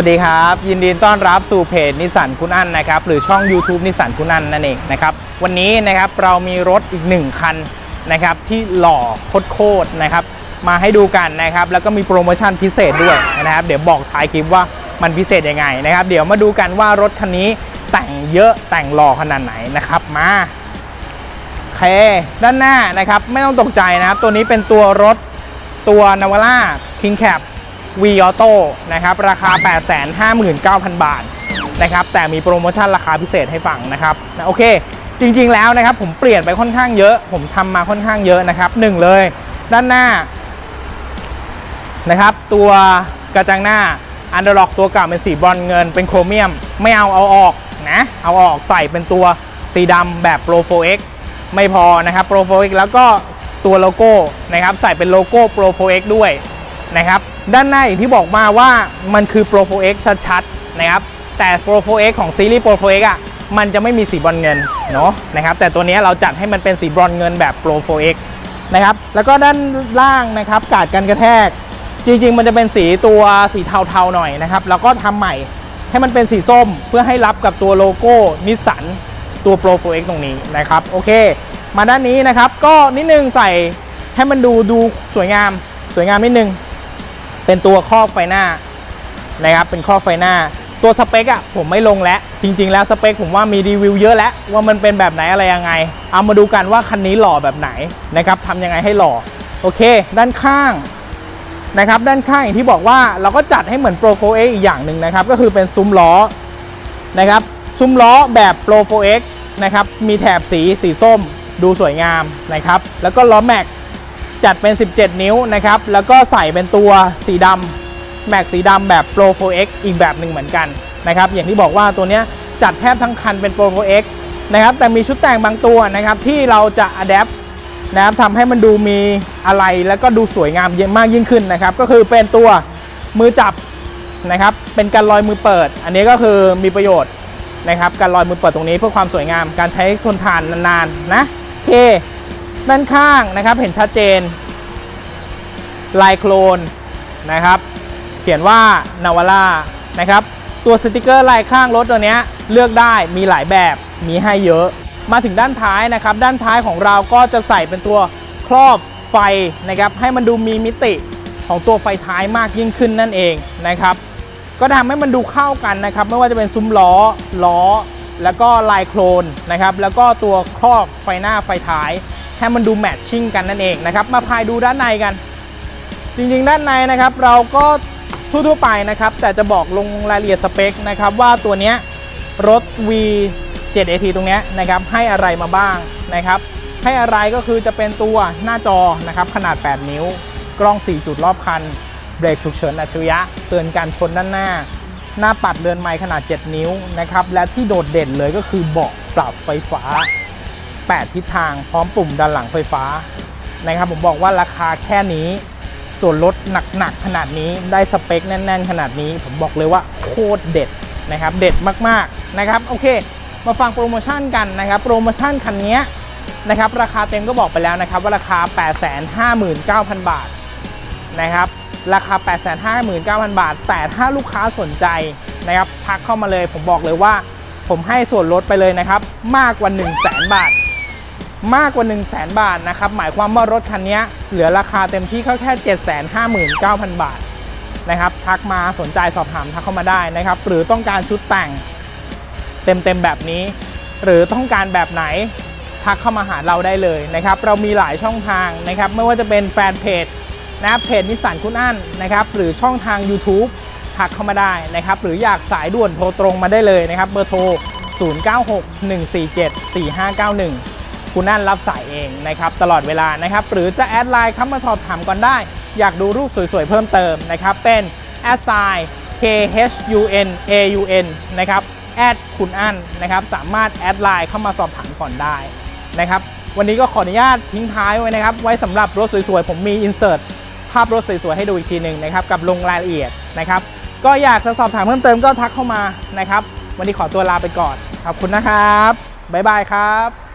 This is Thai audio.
วัสดีครับ ยินดีต้อนรับสู่เพจนิสสันคุณอั้นนะครับหรือช่อง YouTube นิสสันคุณอั้นนั่นเองนะครับวันนี้นะครับเรามีรถอีกหนึ่งคันนะครับที่หล่อโคตรนะครับมาให้ดูกันนะครับแล้วก็มีโปรโมชั่นพิเศษด้วยนะครับเดี๋ยวบอกท้ายคลิปว่ามันพิเศษยังไงนะครับเดี๋ยวมาดูกันว่ารถคันนี้แต่งเยอะแต่งหล่อขนาดไหนนะครับมาเคด้านหน้านะครับไม่ต้องตกใจนะครับตัวนี้เป็นตัวรถตัวนาวาร่า King Cap V Auto นะครับราคา 859,000 บาทนะครับแต่มีโปรโมชั่นราคาพิเศษให้ฟังนะครับนะโอเค จริงๆแล้วนะครับผมเปลี่ยนไปค่อนข้างเยอะ ผมทำมาค่อนข้างเยอะนะครับหนึ่งเลย ด้านหน้านะครับตัวกระจังหน้าอันเดอร์ล็อกตัวเก่าเป็นสีบรอนเงินเป็นโครเมียม ไม่เอาเอาออกนะเอาออกใส่เป็นตัวสีดำแบบ Pro 4X ไม่พอนะครับ Pro 4X แล้วก็ตัวโลโก้นะครับใส่เป็นโลโก้ Pro 4X ด้วยนะครับ ด้านหน้าอย่างที่บอกมาว่ามันคือ Pro 4X ชัดๆนะครับแต่ Pro 4X ของซีรีส์ Pro 4X อะมันจะไม่มีสีบรอนเงินเนาะนะครับแต่ตัวนี้เราจัดให้มันเป็นสีบรอนเงินแบบ Pro 4X นะครับแล้วก็ด้านล่างนะครับกาดกันกระแทก จริง ๆ มันจะเป็นสีตัวสีเทาๆหน่อยนะครับแล้วก็ทำใหม่ให้มันเป็นสีส้มเพื่อให้รับกับตัวโลโก้นิสสันตัว Pro 4X ตรงนี้นะครับโอเค มาด้านนี้นะครับก็นิดนึงใส่ให้มันดูดูสวยงามสวยงามนิดนึง เป็นตัวครอบไฟหน้านะครับเป็นครอบไฟหน้า ตัวสเปคอะผมไม่ลงแล้วจริง ๆ แล้วสเปคผมว่ามีรีวิวเยอะแล้วว่ามันเป็นแบบไหนอะไรยังไง เอามาดูกันว่าคันนี้หล่อแบบไหนนะครับทำยังไงให้หล่อโอเค ด้านข้างนะครับด้านข้างอย่างที่บอกว่าเราก็จัดให้เหมือน Pro 4X อีกอย่างหนึ่งนะครับก็คือเป็นซุ้มล้อนะครับซุ้มล้อแบบ Pro 4X นะครับมีแถบสีสีส้มดูสวยงามนะครับแล้วก็ล้อแม็ก จัดเป็น 17 นิ้วนะครับ แล้วก็ใส่เป็นตัวสีดำแม็กสีดำแบบ Pro 4X อีกแบบหนึ่งเหมือนกันนะครับ อย่างที่บอกว่าตัวเนี้ยจัดแทบทั้งคันเป็น Pro 4X นะครับ แต่มีชุดแต่งบางตัวนะครับที่เราจะ adapt นะครับทำให้มันดูมีอะไรแล้วก็ดูสวยงามเยอะมากยิ่งขึ้นนะครับ ก็คือเป็นตัวมือจับนะครับ เป็นการลอยมือเปิด อันนี้ก็คือมีประโยชน์นะครับ การลอยมือเปิดตรงนี้เพื่อความสวยงาม การใช้ทนทานนานๆนะโอเค ด้านข้างนะครับเห็นชัดเจน ลายโคลนนะครับ เขียนว่านาวาร่านะครับ ตัวสติกเกอร์ลายข้างรถตัวนี้เลือกได้มีหลายแบบมีให้เยอะ มาถึงด้านท้ายนะครับ ด้านท้ายของเราก็จะใส่เป็นตัวครอบไฟนะครับ ให้มันดูมีมิติของตัวไฟท้ายมากยิ่งขึ้นนั่นเองนะครับ ก็ทำให้มันดูเข้ากันนะครับ ไม่ว่าจะเป็นซุ้มล้อล้อ แล้วก็ลายโคลนนะครับ แล้วก็ตัวครอบไฟหน้าไฟท้าย ให้มันดูแมทชิ่งกันนั่นเองนะครับ มาพายดูด้านในกัน จริงๆ ด้านในนะครับ เราก็ทั่วๆไปนะครับ แต่จะบอกลงรายละเอียดสเปคนะครับ ว่าตัวนี้รถ V 7 AT ตรงนี้นะครับ ให้อะไรมาบ้างนะครับ ให้อะไรก็คือจะเป็นตัวหน้าจอนะครับ ขนาด 8 นิ้ว กล้อง 4 จุดรอบคัน เบรกฉุกเฉินอัจฉริยะ เตือนการชนด้านหน้า หน้าปัดเรือนไม้ขนาด 7 นิ้วนะครับ และที่โดดเด่นเลยก็คือเบาะปรับไฟฟ้า 8 ทิศทางพร้อมปุ่มด้านหลังไฟฟ้านะครับผมบอกว่าราคาแค่นี้ ส่วนลดหนักๆขนาดนี้ได้สเปคแน่น ๆ ขนาดนี้ ผมบอกเลยว่าโคตรเด็ดนะครับ เด็ดมากๆนะครับโอเค มาฟังโปรโมชั่นกันนะครับ โปรโมชั่นคันนี้นะครับราคาเต็มก็บอกไปแล้วนะครับ ว่าราคา 859,000 บาทนะครับราคา 859,000 บาท แต่ถ้าลูกค้าสนใจนะครับทักเข้ามาเลย ผมบอกเลยว่า ผมให้ส่วนลดไปเลยนะครับ มากกว่า 1 0 0 0 0แบาท มากกว่า 1 0 0 0 0แบาทนะครับหมายความว่ารถคันนี้เหลือราคาเต็มที่เขาแค่ 759,000 บาทนะครับทักมาสนใจสอบถามทักเข้ามาได้นะครับหรือต้องการชุดแต่งเต็มๆแบบนี้ หรือต้องการแบบไหนทักเข้ามาหาเราได้เลยนะครับเรามีหลายช่องทางนะครับไม่ว่าจะเป็นแฟนเพจนะครับเพจนิสสันคุณอั้นนะครับหรือช่องทาง YouTube ทักเข้ามาได้นะครับหรืออยากสายด่วนโทรตรงมาได้เลยนะครับเบอร์โทร 0961474591 คุณนั่นรับสายเองนะครับตลอดเวลานะครับหรือจะแอดไลน์เข้ามาสอบถามก่อนได้ อยากดูรูปสวยๆเพิ่มเติมนะครับเป็นแอดไซ K H U N A U N นะครับแอดคุณอั้นนะครับสามารถแอดไลน์เข้ามาสอบถามก่อนได้นะครับวันนี้ก็ขออนุญาตทิ้งท้ายไว้นะครับไว้สำหรับรถสวยๆ ผมมีอินเสิร์ตภาพรถสวยๆ ให้ดูอีกทีหนึ่งนะครับกับลงรายละเอียดนะครับก็อยากจะสอบถามเพิ่มเติมก็ทักเข้ามานะครับ วันนี้ขอตัวลาไปก่อนขอบคุณนะครับ บ๊ายบายครับ